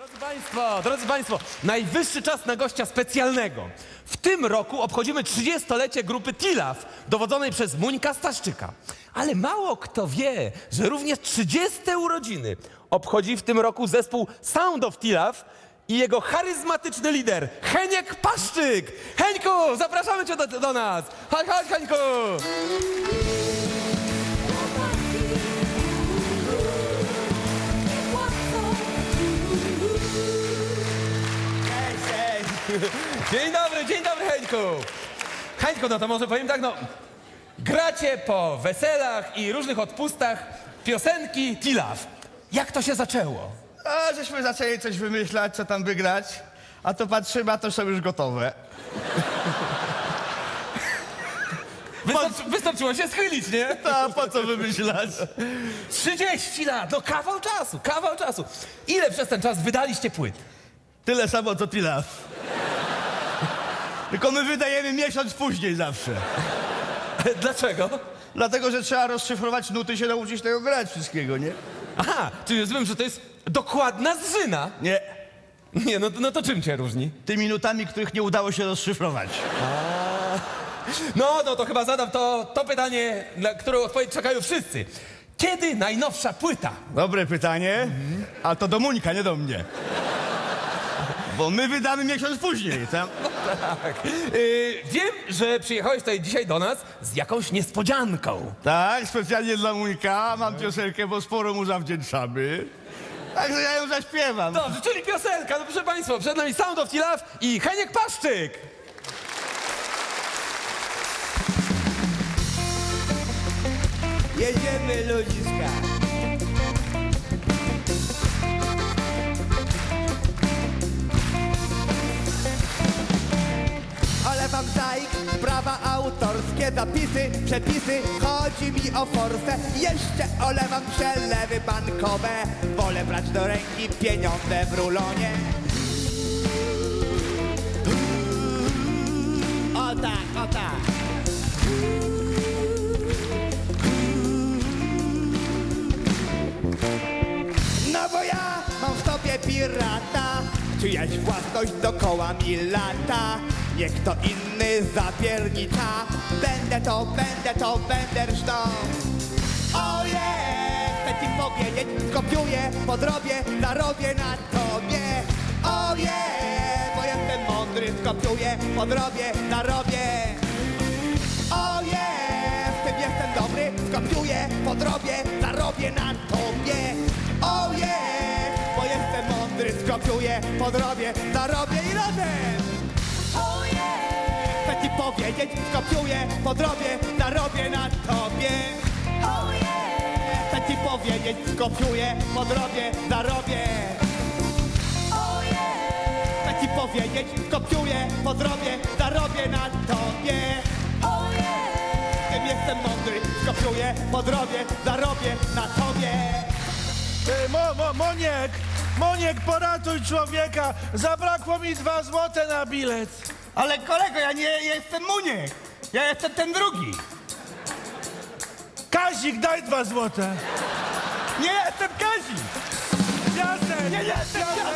Drodzy Państwo, drodzy Państwo, najwyższy czas na gościa specjalnego. W tym roku obchodzimy 30-lecie grupy Tilaf, dowodzonej przez Muńka Staszczyka. Ale mało kto wie, że również 30 urodziny obchodzi w tym roku zespół Sound of Tilaf i jego charyzmatyczny lider, Heniek Paszczyk. Heńku, zapraszamy Cię do, do nas. Chodź, chodź, Heńku. Dzień dobry, dzień dobry, Heńku. Heńku, no to może powiem tak, no... Gracie po weselach i różnych odpustach piosenki Tilaf. Jak to się zaczęło? A żeśmy zaczęli coś wymyślać, co tam wygrać, a to patrzymy, a to są już gotowe. Wystarczy, wystarczyło się schylić, nie? A po co wymyślać? 30 lat, no kawał czasu, kawał czasu. Ile przez ten czas wydaliście płyt? Tyle samo co Tilaf. Tylko my wydajemy miesiąc później zawsze. Dlaczego? Dlatego, że trzeba rozszyfrować nuty i się nauczyć tego grać wszystkiego, nie? Aha, czyli rozumiem, że to jest dokładna zżyna. Nie. Nie, no, no to czym cię różni? Tymi nutami, których nie udało się rozszyfrować. No, no to chyba zadam to, to pytanie, na które odpowiedź czekają wszyscy. Kiedy najnowsza płyta? Dobre pytanie, a to do Muńka, nie do mnie. Bo my wydamy miesiąc później, tak? Tak. Yy, wiem, że przyjechałeś tutaj dzisiaj do nas z jakąś niespodzianką. Tak, specjalnie dla Muńka mam piosenkę, bo sporo mu zawdzięczamy. Także ja ją zaśpiewam. Dobrze, czyli piosenka. No proszę Państwa, przed nami Sound of Tilaf i Heniek Paszczyk. Jedziemy ludziska. Olewam zaik, prawa autorskie, zapisy, przepisy, chodzi mi o forsę. Jeszcze olewam przelewy bankowe, wolę brać do ręki pieniądze w rulonie. O tak, o tak. No bo ja mam w sobie pirata Czyjaś własność dokoła mi lata Niech kto inny zapiernicza Będę to, będę to, będę rżną Oje, chcę ci powiedzieć Skopiuję, podrobię, zarobię na tobie Oje, bo jestem mądry Skopiuję, podrobię, zarobię Oje, w tym jestem dobry, skopiuję, podrobię, zarobię na tobie. Oje, bo jestem mądry, skopiuję, podrobię, zarobię i razem. Powiedzieć, skopiuję, podrobię, zarobię na tobie. Oje, chcę ci powiedzieć, skopiuję, podrobię, zarobię. Oje, chcę ci powiedzieć, skopiuję, podrobię, zarobię na tobie. Oje, tym jestem mądry, skopiuję, podrobię, zarobię na tobie. Mo, mo, Moniek! Moniek, poratuj człowieka! Zabrakło mi dwa złote na bilet. Ale kolego, ja nie jestem Muniek. Ja jestem ten drugi. Kazik, daj dwa złote. Nie jestem Kazik. Jacek! Nie jestem Jacek!